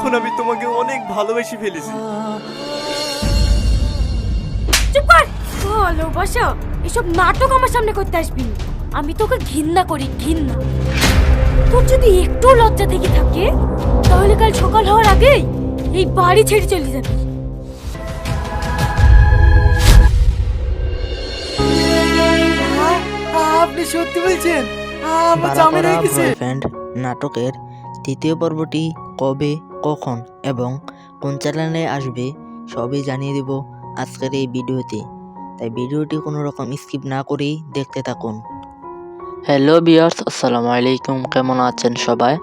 তখন আমি তোমাকে অনেক ভালোবেসে ফেলেছি। চুপ কর! ভালোবাসা এসব নাটক আমার সামনে করতে আসবি। আমি তোকে ঘৃণা করি ঘৃণা। তোর যদি একটু লজ্জা থেকে থাকে তাহলে কাল সকাল হওয়ার আগেই এই বাড়ি ছেড়ে চলে যাবি। আপনি সত্যি বলছেন? আমার জামাই রয়ে গেছে নাটকের তৃতীয় পর্বটি কবে কখন এবং কোন চ্যানেলে আসবে সবই জানিয়ে দেব আজকের এই ভিডিওতে। তাই ভিডিওটি কোনো রকম স্কিপ না করেই দেখতে থাকুন। হ্যালো বিয়ার্স আসসালামু আলাইকুম। কেমন আছেন সবাই?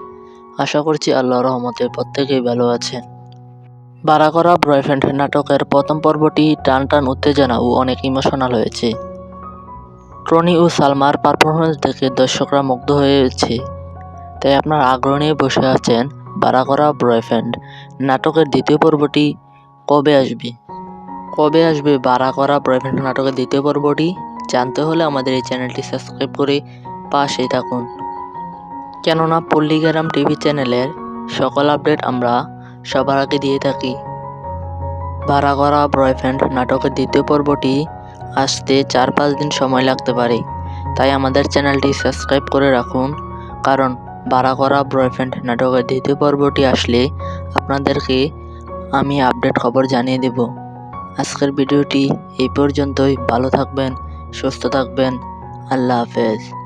আশা করছি আল্লাহর রহমতে প্রত্যেকেই ভালো আছেন। বারা করা বয়ফ্রেন্ড নাটকের প্রথম পর্বটি টান টান উত্তেজনা ও অনেক ইমোশনাল হয়েছে। টনি ও সালমার পারফরমেন্স দেখে দর্শকরা মুগ্ধ হয়েছে। তাই আপনার আগ্রহ নিয়ে বসে আছেন বারা করা বয়ফ্রেন্ড নাটকের দ্বিতীয় পর্বটি কবে আসবে? কবে আসবে বারা করা বয়ফ্রেন্ড নাটকের দ্বিতীয় পর্বটি? জানতে হলে আমাদের এই চ্যানেলটি সাবস্ক্রাইব করে পাশেই থাকুন। কেননা পল্লীগ্রাম টিভি চ্যানেলের সকল আপডেট আমরা সবার আগে দিয়ে থাকি। ভাড়া করা বয়ফ্রেন্ড নাটকের দ্বিতীয় পর্বটি আসতে চার পাঁচ দিন সময় লাগতে পারে। তাই আমাদের চ্যানেলটি সাবস্ক্রাইব করে রাখুন। কারণ ভাড়া করা বয়ফ্রেন্ড নাটকের দ্বিতীয় পর্বটি আসলে আপনাদেরকে আমি আপডেট খবর জানিয়ে দেব। আজকের ভিডিওটি এই পর্যন্তই। ভালো থাকবেন, সুস্থ থাকবেন। আল্লাহ হাফেজ।